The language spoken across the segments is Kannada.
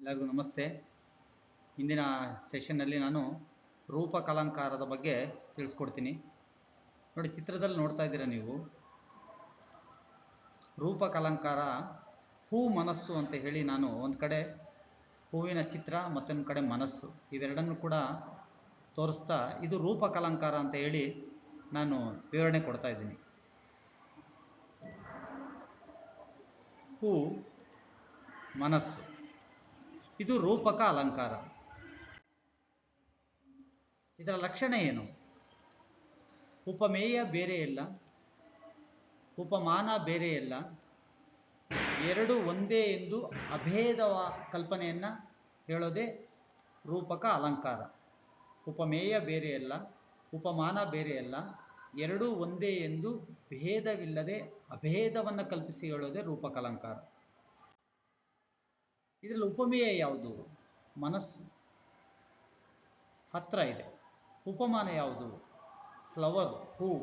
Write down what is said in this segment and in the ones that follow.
ಎಲ್ಲರಿಗೂ ನಮಸ್ತೆ. ಇಂದಿನ ಸೆಷನ್ನಲ್ಲಿ ನಾನು ರೂಪಕಲಂಕಾರದ ಬಗ್ಗೆ ತಿಳಿಸ್ಕೊಡ್ತೀನಿ. ನೋಡಿ, ಚಿತ್ರದಲ್ಲಿ ನೋಡ್ತಾ ಇದ್ದೀರಾ ನೀವು? ರೂಪಕಲಂಕಾರ ಹೂ ಮನಸ್ಸು ಅಂತ ಹೇಳಿ ನಾನು ಒಂದು ಕಡೆ ಹೂವಿನ ಚಿತ್ರ ಮತ್ತೊಂದು ಕಡೆ ಮನಸ್ಸು ಇವೆರಡನ್ನು ಕೂಡ ತೋರಿಸ್ತಾ ಇದು ರೂಪಕಲಂಕಾರ ಅಂತ ಹೇಳಿ ನಾನು ವಿವರಣೆ ಕೊಡ್ತಾ ಇದ್ದೀನಿ. ಹೂ ಮನಸ್ಸು. ಇದು ರೂಪಕ ಅಲಂಕಾರ. ಇದರ ಲಕ್ಷಣ ಏನು? ಉಪಮೇಯ ಬೇರೆ ಇಲ್ಲ. ಉಪಮಾನ ಬೇರೆ ಇಲ್ಲ. ಎರಡು ಒಂದೇ ಎಂದು ಅಭೇದವ ಕಲ್ಪನೆಯನ್ನು ಹೇಳೋದೇ ರೂಪಕ ಅಲಂಕಾರ. ಉಪಮೇಯ ಬೇರೆ ಅಲ್ಲ ಉಪಮಾನ ಬೇರೆ ಅಲ್ಲ ಎರಡೂ ಒಂದೇ ಎಂದು ಭೇದವಿಲ್ಲದೆ ಅಭೇದವನ್ನು ಕಲ್ಪಿಸಿ ಹೇಳೋದೇ ರೂಪಕ ಅಲಂಕಾರ. ಇದರಲ್ಲಿ ಉಪಮೇಯ ಯಾವುದು? ಮನಸ್ಸು. ಹತ್ರ ಇದೆ. ಉಪಮಾನ ಯಾವುದು? ಫ್ಲವರ್, ಹೂ,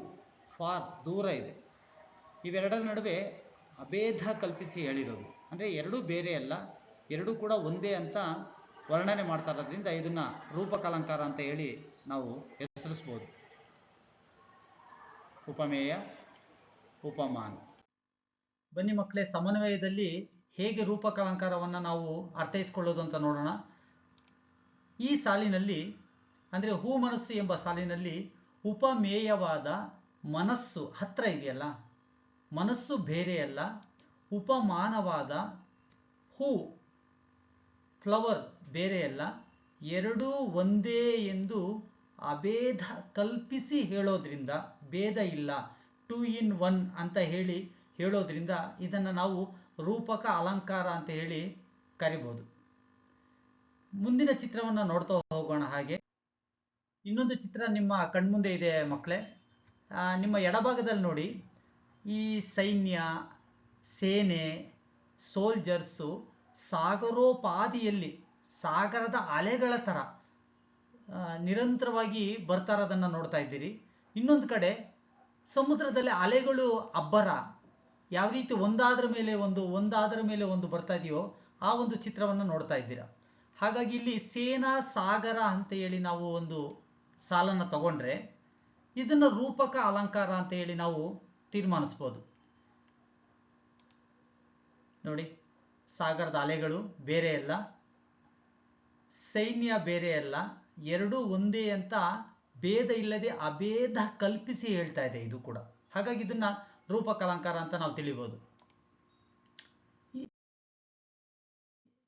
ಫಾರ್, ದೂರ ಇದೆ. ಇವೆರಡರ ನಡುವೆ ಅಭೇದ ಕಲ್ಪಿಸಿ ಹೇಳಿರೋದು. ಅಂದರೆ ಎರಡೂ ಬೇರೆ ಅಲ್ಲ, ಎರಡೂ ಕೂಡ ಒಂದೇ ಅಂತ ವರ್ಣನೆ ಮಾಡ್ತಾ ಇರೋದ್ರಿಂದ ಇದನ್ನು ರೂಪಕಲಂಕಾರ ಅಂತ ಹೇಳಿ ನಾವು ಹೆಸರಿಸ್ಬೋದು. ಉಪಮೇಯ, ಉಪಮಾನ. ಬನ್ನಿ ಮಕ್ಕಳೇ, ಸಮನ್ವಯದಲ್ಲಿ ಹೇಗೆ ರೂಪಕಲಂಕಾರವನ್ನು ನಾವು ಅರ್ಥೈಸ್ಕೊಳ್ಳೋದು ಅಂತ ನೋಡೋಣ. ಈ ಸಾಲಿನಲ್ಲಿ, ಅಂದರೆ ಹೂ ಮನಸ್ಸು ಎಂಬ ಸಾಲಿನಲ್ಲಿ ಉಪಮೇಯವಾದ ಮನಸ್ಸು ಹತ್ರ ಇದೆಯಲ್ಲ, ಮನಸ್ಸು ಬೇರೆಯಲ್ಲ ಉಪಮಾನವಾದ ಹೂ, ಫ್ಲವರ್ ಬೇರೆಯಲ್ಲ ಎರಡೂ ಒಂದೇ ಎಂದು ಅಭೇದ ಕಲ್ಪಿಸಿ ಹೇಳೋದ್ರಿಂದ, ಭೇದ ಇಲ್ಲ, ಟೂ ಇನ್ ಒನ್ ಅಂತ ಹೇಳಿ ಹೇಳೋದ್ರಿಂದ ಇದನ್ನು ನಾವು ರೂಪಕ ಅಲಂಕಾರ ಅಂತ ಹೇಳಿ ಕರಿಬೋದು. ಮುಂದಿನ ಚಿತ್ರವನ್ನು ನೋಡ್ತಾ ಹೋಗೋಣ ಹಾಗೆ. ಇನ್ನೊಂದು ಚಿತ್ರ ನಿಮ್ಮ ಕಣ್ಮುಂದೆ ಇದೆ ಮಕ್ಕಳೇ ನಿಮ್ಮ ಎಡಭಾಗದಲ್ಲಿ ನೋಡಿ. ಈ ಸೈನ್ಯ, ಸೇನೆ, ಸೋಲ್ಜರ್ಸು ಸಾಗರೋಪಾದಿಯಲ್ಲಿ, ಸಾಗರದ ಅಲೆಗಳ ಥರ ನಿರಂತರವಾಗಿ ಬರ್ತಾ ಇರೋದನ್ನು ನೋಡ್ತಾ ಇದ್ದೀರಿ. ಇನ್ನೊಂದು ಕಡೆ ಸಮುದ್ರದಲ್ಲಿ ಅಲೆಗಳು ಅಬ್ಬರ ಯಾವ ರೀತಿ ಒಂದಾದ್ರ ಮೇಲೆ ಒಂದು, ಒಂದಾದ್ರ ಮೇಲೆ ಒಂದು ಬರ್ತಾ ಇದೆಯೋ ಆ ಒಂದು ಚಿತ್ರವನ್ನು ನೋಡ್ತಾ ಇದ್ದೀರಾ. ಹಾಗಾಗಿ ಇಲ್ಲಿ ಸೇನಾ ಸಾಗರ ಅಂತ ಹೇಳಿ ನಾವು ಒಂದು ಸಾಲನ್ನ ತಗೊಂಡ್ರೆ ಇದನ್ನ ರೂಪಕ ಅಲಂಕಾರ ಅಂತ ಹೇಳಿ ನಾವು ತೀರ್ಮಾನಿಸ್ಬೋದು. ನೋಡಿ, ಸಾಗರದ ಅಲೆಗಳು ಬೇರೆ ಅಲ್ಲ, ಸೈನ್ಯ ಬೇರೆ ಅಲ್ಲ, ಎರಡೂ ಒಂದೇ ಅಂತ ಭೇದ ಇಲ್ಲದೆ ಅಭೇದ ಕಲ್ಪಿಸಿ ಹೇಳ್ತಾ ಇದೆ ಇದು ಕೂಡ. ಹಾಗಾಗಿ ಇದನ್ನ ರೂಪಕಲಂಕಾರ ಅಂತ ನಾವು ತಿಳಿಬೋದು.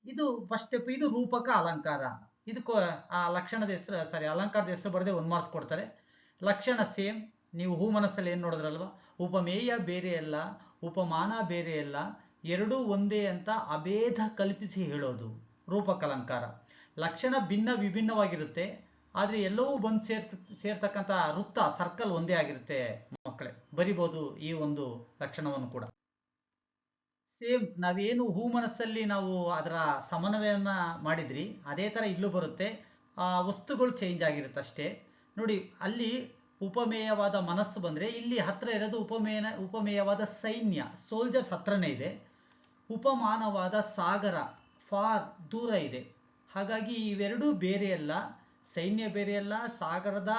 ಇದು ಫಸ್ಟ್ ಸ್ಟೆಪ್ ಇದು ರೂಪಕ ಅಲಂಕಾರ. ಇದಕ್ಕೂ ಆ ಲಕ್ಷಣದ ಹೆಸರು ಸಾರಿ ಅಲಂಕಾರದ ಹೆಸರು ಬರದೆ ಒಂದು ಮಾರ್ಕ್ಸ್ ಕೊಡ್ತಾರೆ. ಲಕ್ಷಣ ಸೇಮ್ ನೀವು ಹೂ ಮನಸ್ಸಲ್ಲಿ ಏನು ನೋಡಿದ್ರಲ್ವ? ಉಪಮೇಯ ಬೇರೆ ಅಲ್ಲ, ಉಪಮಾನ ಬೇರೆ ಅಲ್ಲ, ಎರಡೂ ಒಂದೇ ಅಂತ ಅಭೇದ ಕಲ್ಪಿಸಿ ಹೇಳೋದು ರೂಪಕಲಂಕಾರ ಲಕ್ಷಣ ಭಿನ್ನ ವಿಭಿನ್ನವಾಗಿರುತ್ತೆ, ಆದರೆ ಎಲ್ಲವೂ ಬಂದು ಸೇರ್ ಸೇರ್ತಕ್ಕಂಥ ವೃತ್ತ ಸರ್ಕಲ್ ಒಂದೇ ಆಗಿರುತ್ತೆ ಮಕ್ಕಳೇ. ಬರಿಬೋದು ಈ ಒಂದು ಲಕ್ಷಣವನ್ನು ಕೂಡ. ಸೇಮ್ ನಾವೇನು ಹೂ ಮನಸ್ಸಲ್ಲಿ ನಾವು ಅದರ ಸಮನ್ವಯನ ಮಾಡಿದ್ರಿ, ಅದೇ ಥರ ಇಲ್ಲೂ ಬರುತ್ತೆ. ಆ, ವಸ್ತುಗಳು ಚೇಂಜ್ ಆಗಿರುತ್ತೆ ಅಷ್ಟೇ. ನೋಡಿ, ಅಲ್ಲಿ ಉಪಮೇಯವಾದ ಮನಸ್ಸು ಬಂದರೆ ಇಲ್ಲಿ ಹತ್ರ ಇರೋದು ಉಪಮೇಯ ಉಪಮೇಯವಾದ ಸೈನ್ಯ ಸೋಲ್ಜರ್ಸ್ ಹತ್ರನೇ ಇದೆ. ಉಪಮಾನವಾದ ಸಾಗರ ಫಾರ್ ದೂರ ಇದೆ. ಹಾಗಾಗಿ ಇವೆರಡೂ ಬೇರೆ ಅಲ್ಲ. ಸೈನ್ಯ ಬೇರೆಯಲ್ಲ ಸಾಗರದ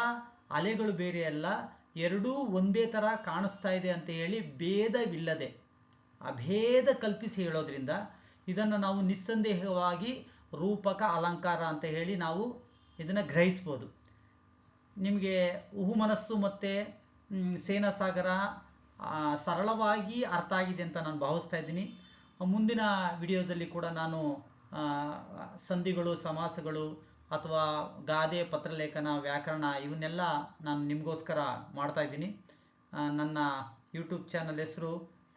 ಅಲೆಗಳು ಬೇರೆ ಅಲ್ಲ. ಎರಡೂ ಒಂದೇ ಥರ ಕಾಣಿಸ್ತಾ ಇದೆ ಅಂತ ಹೇಳಿ ಭೇದವಿಲ್ಲದೆ, ಅಭೇದ ಕಲ್ಪಿಸಿ ಹೇಳೋದ್ರಿಂದ ಇದನ್ನು ನಾವು ನಿಸ್ಸಂದೇಹವಾಗಿ ರೂಪಕ ಅಲಂಕಾರ ಅಂತ ಹೇಳಿ ನಾವು ಇದನ್ನು ಗ್ರಹಿಸ್ಬೋದು. ನಿಮಗೆ ಉಹುಮನಸ್ಸು ಮನಸ್ಸು ಮತ್ತು ಸೇನಾ ಸಾಗರ ಸರಳವಾಗಿ ಅರ್ಥ ಆಗಿದೆ ಅಂತ ನಾನು ಭಾವಿಸ್ತಾ ಇದ್ದೀನಿ. ಮುಂದಿನ ವಿಡಿಯೋದಲ್ಲಿ ಕೂಡ ನಾನು ಸಂಧಿಗಳು, ಸಮಾಸಗಳು ಅಥವಾ ಗಾದೆ ಪತ್ರಲೇಖನ ವ್ಯಾಕರಣ ಇವನ್ನೆಲ್ಲ ನಾನು ನಿಮಗೋಸ್ಕರ ಮಾಡ್ತಾ ಇದ್ದೀನಿ. ನನ್ನ ಯೂಟ್ಯೂಬ್ ಚಾನಲ್ ಹೆಸರು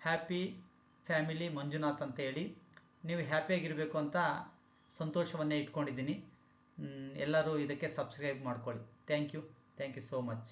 ಹ್ಯಾಪಿ ಫ್ಯಾಮಿಲಿ ಮಂಜುನಾಥ್ ಅಂತ ಹೇಳಿ. ನೀವು ಹ್ಯಾಪಿಯಾಗಿರಬೇಕು ಅಂತ ಸಂತೋಷವನ್ನೇ ಇಟ್ಕೊಂಡಿದ್ದೀನಿ. ಎಲ್ಲರೂ ಇದಕ್ಕೆ ಸಬ್ಸ್ಕ್ರೈಬ್ ಮಾಡ್ಕೊಳ್ಳಿ. Thank you. Thank you so much.